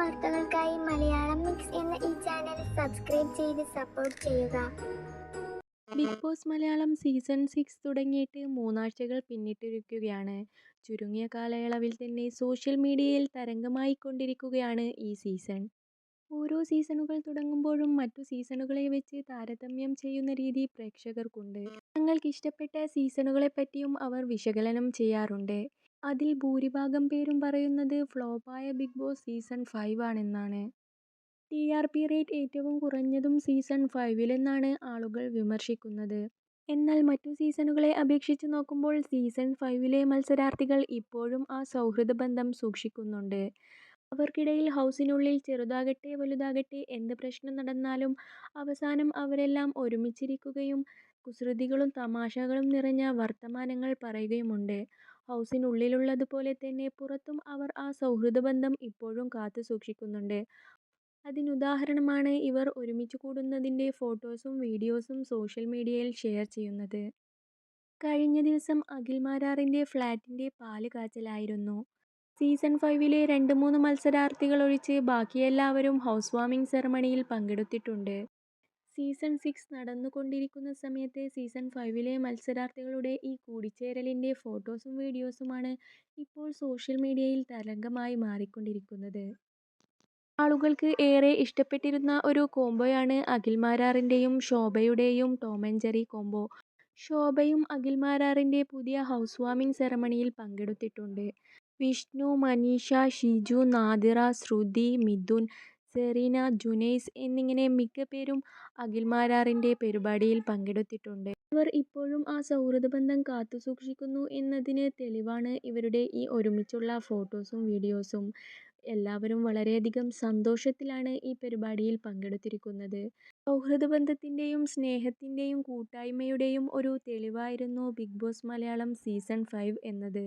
വാർത്തകൾക്കായി മലയാളം മിക്സ് എന്ന ഈ ചാനൽ സബ്സ്ക്രൈബ് ചെയ്ത് സപ്പോർട്ട് ചെയ്യുക. Bigg Boss Malayalam season six തുടങ്ങിയിട്ട് മൂന്നാഴ്ചകൾ പിന്നിട്ടിരിക്കുകയാണ്. ചുരുങ്ങിയ കാലയളവിൽ തന്നെ സോഷ്യൽ മീഡിയയിൽ തരംഗമായി കൊണ്ടിരിക്കുകയാണ് ഈ സീസൺ. ഓരോ സീസണുകൾ തുടങ്ങുമ്പോഴും മറ്റു സീസണുകളെ വെച്ച് താരതമ്യം ചെയ്യുന്ന രീതി പ്രേക്ഷകർക്കുണ്ട്. തങ്ങൾക്ക് ഇഷ്ടപ്പെട്ട സീസണുകളെ പറ്റിയും അവർ വിശകലനം ചെയ്യാറുണ്ട്. അതിൽ ഭൂരിഭാഗം പേരും പറയുന്നത് ഫ്ലോപ്പായ ബിഗ് ബോസ് സീസൺ ഫൈവ് ആണെന്നാണ്. ടി ആർ പി റേറ്റ് ഏറ്റവും കുറഞ്ഞതും സീസൺ ഫൈവിലെന്നാണ് ആളുകൾ വിമർശിക്കുന്നത്. എന്നാൽ മറ്റു സീസണുകളെ അപേക്ഷിച്ച് നോക്കുമ്പോൾ സീസൺ ഫൈവിലെ മത്സരാർത്ഥികൾ ഇപ്പോഴും ആ സൗഹൃദ ബന്ധം സൂക്ഷിക്കുന്നുണ്ട്. അവർക്കിടയിൽ ഹൗസിനുള്ളിൽ ചെറുതാകട്ടെ വലുതാകട്ടെ എന്ത് പ്രശ്നം നടന്നാലും അവസാനം അവരെല്ലാം ഒരുമിച്ചിരിക്കുകയും കുസൃതികളും തമാശകളും നിറഞ്ഞ വർത്തമാനങ്ങൾ പറയുകയുമുണ്ട്. ഹൗസിനുള്ളിലുള്ളതുപോലെ തന്നെ പുറത്തും അവർ ആ സൗഹൃദ ബന്ധം ഇപ്പോഴും കാത്തു സൂക്ഷിക്കുന്നുണ്ട്. അതിനുദാഹരണമാണ് ഇവർ ഒരുമിച്ച് കൂടുന്നതിന്റെ ഫോട്ടോസും വീഡിയോസും സോഷ്യൽ മീഡിയയിൽ ഷെയർ ചെയ്യുന്നത്. കഴിഞ്ഞ ദിവസം അഖിൽ മാരാറിന്റെ ഫ്ലാറ്റിന്റെ പാൽ കാച്ചലായിരുന്നു സീസൺ ഫൈവിലെ രണ്ട് മൂന്ന് മത്സരാർത്ഥികൾ ഒഴിച്ച് ബാക്കിയെല്ലാവരും ഹൗസ് വാമിംഗ് സെറമണിയിൽ പങ്കെടുത്തിട്ടുണ്ട്. സീസൺ സിക്സ് നടന്നുകൊണ്ടിരിക്കുന്ന സമയത്ത് സീസൺ ഫൈവിലെ മത്സരാർത്ഥികളുടെ ഈ കൂടിച്ചേരലിന്റെ ഫോട്ടോസും വീഡിയോസുമാണ് ഇപ്പോൾ സോഷ്യൽ മീഡിയയിൽ തരംഗമായി മാറിക്കൊണ്ടിരിക്കുന്നത്. ആളുകൾക്ക് ഏറെ ഇഷ്ടപ്പെട്ടിരുന്ന ഒരു കോംബോയാണ് അഖിൽമാരാറിന്റെയും ശോഭയുടെയും ടോം ആൻഡ് ജെറി കോംബോ. ശോഭയും അഖിൽമാരാറിന്റെ പുതിയ ഹൗസ് വാമിംഗ് സെറമണിയിൽ പങ്കെടുത്തിട്ടുണ്ട്. വിഷ്ണു മനീഷ ഷിജു നാദിറ ശ്രുതി മിഥുൻ സെറീന ജുനൈസ് എന്നിങ്ങനെ മിക്ക പേരും അഖിൽ മാരാറിന്റെ പരിപാടിയിൽ പങ്കെടുത്തിട്ടുണ്ട്. ഇവർ ഇപ്പോഴും ആ സൗഹൃദ ബന്ധം കാത്തുസൂക്ഷിക്കുന്നു എന്നതിന് തെളിവാണ് ഇവരുടെ ഈ ഒരുമിച്ചുള്ള ഫോട്ടോസും വീഡിയോസും. എല്ലാവരും വളരെയധികം സന്തോഷത്തിലാണ് ഈ പരിപാടിയിൽ പങ്കെടുത്തിരിക്കുന്നത്. സൗഹൃദ ബന്ധത്തിന്റെയും സ്നേഹത്തിന്റെയും കൂട്ടായ്മയുടെയും ഒരു തെളിവായിരുന്നു Bigg Boss Malayalam season five എന്നത്.